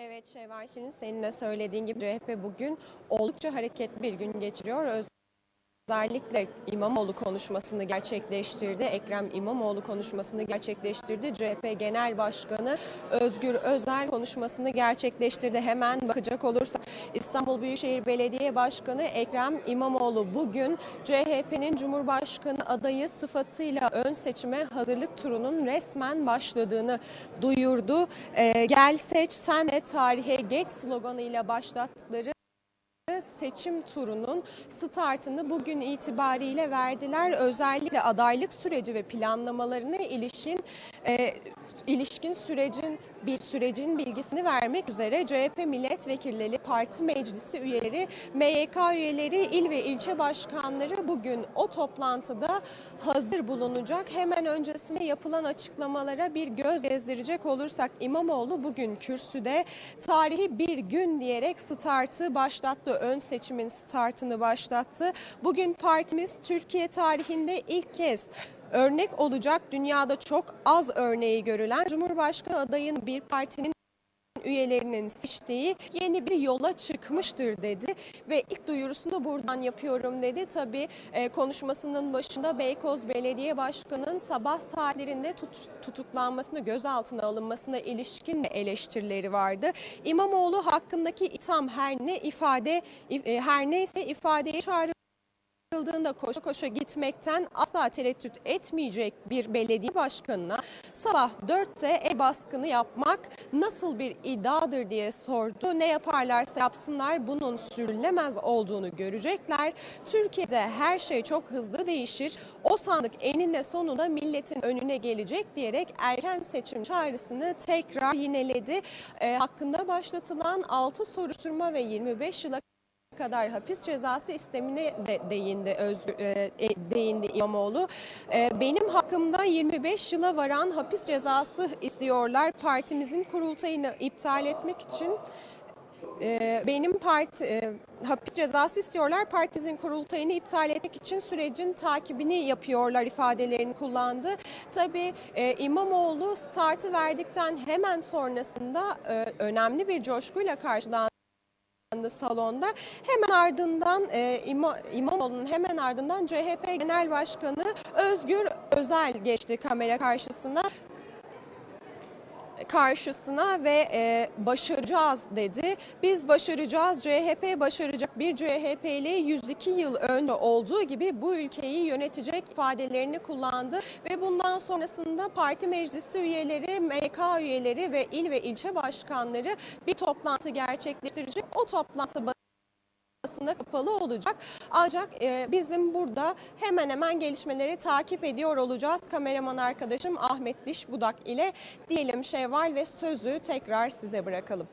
Evet Şevvalşin'in senin de söylediğin gibi CHP bugün oldukça hareketli bir gün geçiriyor. Özellikle İmamoğlu konuşmasını gerçekleştirdi. Ekrem İmamoğlu konuşmasını gerçekleştirdi. CHP Genel Başkanı Özgür Özel konuşmasını gerçekleştirdi. Hemen bakacak olursak İstanbul Büyükşehir Belediye Başkanı Ekrem İmamoğlu bugün CHP'nin Cumhurbaşkanı adayı sıfatıyla ön seçime hazırlık turunun resmen başladığını duyurdu. Ee, Gel seç sen de tarihe geç sloganıyla başlattıkları seçim turunun startını bugün itibariyle verdiler. Özellikle adaylık süreci ve planlamalarına ilişkin e, ilişkin sürecin bir sürecin bilgisini vermek üzere CHP milletvekilleri, parti meclisi üyeleri, MYK üyeleri, il ve ilçe başkanları bugün o toplantıda hazır bulunacak. Hemen öncesinde yapılan açıklamalara bir göz gezdirecek olursak İmamoğlu bugün kürsüde tarihi bir gün diyerek startı başlattı. Ön seçimin startını başlattı. Bugün partimiz Türkiye tarihinde ilk kez örnek olacak dünyada çok az örneği görülen Cumhurbaşkanı adayın bir partinin üyelerinin seçtiği yeni bir yola çıkmıştır dedi ve ilk duyurusunu da buradan yapıyorum dedi. Tabii e, konuşmasının başında Beykoz Belediye Başkanı'nın sabah saatlerinde tut- tutuklanmasını, gözaltına alınmasına ilişkin eleştirileri vardı. İmamoğlu hakkındaki itham her ne ifade e, her neyse ifadeye çağrı Yıldığında koşa koşa gitmekten asla tereddüt etmeyecek bir belediye başkanına sabah 4'te ev baskını yapmak nasıl bir iddiadır diye sordu. Ne yaparlarsa yapsınlar bunun sürülemez olduğunu görecekler. Türkiye'de her şey çok hızlı değişir. O sandık eninde sonunda milletin önüne gelecek diyerek erken seçim çağrısını tekrar yineledi. Ee, hakkında başlatılan 6 soruşturma ve 25 yıla kadar hapis cezası istemine de değindi Özgür, e, e, değindi İmamoğlu. E, benim hakkımda 25 yıla varan hapis cezası istiyorlar. Partimizin kurultayını iptal etmek için e, benim parti e, hapis cezası istiyorlar. Partimizin kurultayını iptal etmek için sürecin takibini yapıyorlar ifadelerini kullandı. Tabii e, İmamoğlu startı verdikten hemen sonrasında e, önemli bir coşkuyla karşılandı salonda. Hemen ardından e, İma, İmamoğlu'nun hemen ardından CHP Genel Başkanı Özgür Özel geçti kamera karşısına karşısına ve e, başaracağız dedi. Biz başaracağız, CHP başaracak. Bir CHP'li 102 yıl önce olduğu gibi bu ülkeyi yönetecek ifadelerini kullandı ve bundan sonrasında parti meclisi üyeleri, MK üyeleri ve il ve ilçe başkanları bir toplantı gerçekleştirecek. O toplantı basına kapalı olacak. Ancak e, bizim burada hemen hemen gelişmeleri takip ediyor olacağız. Kameraman arkadaşım Ahmet Diş Budak ile diyelim Şevval ve sözü tekrar size bırakalım.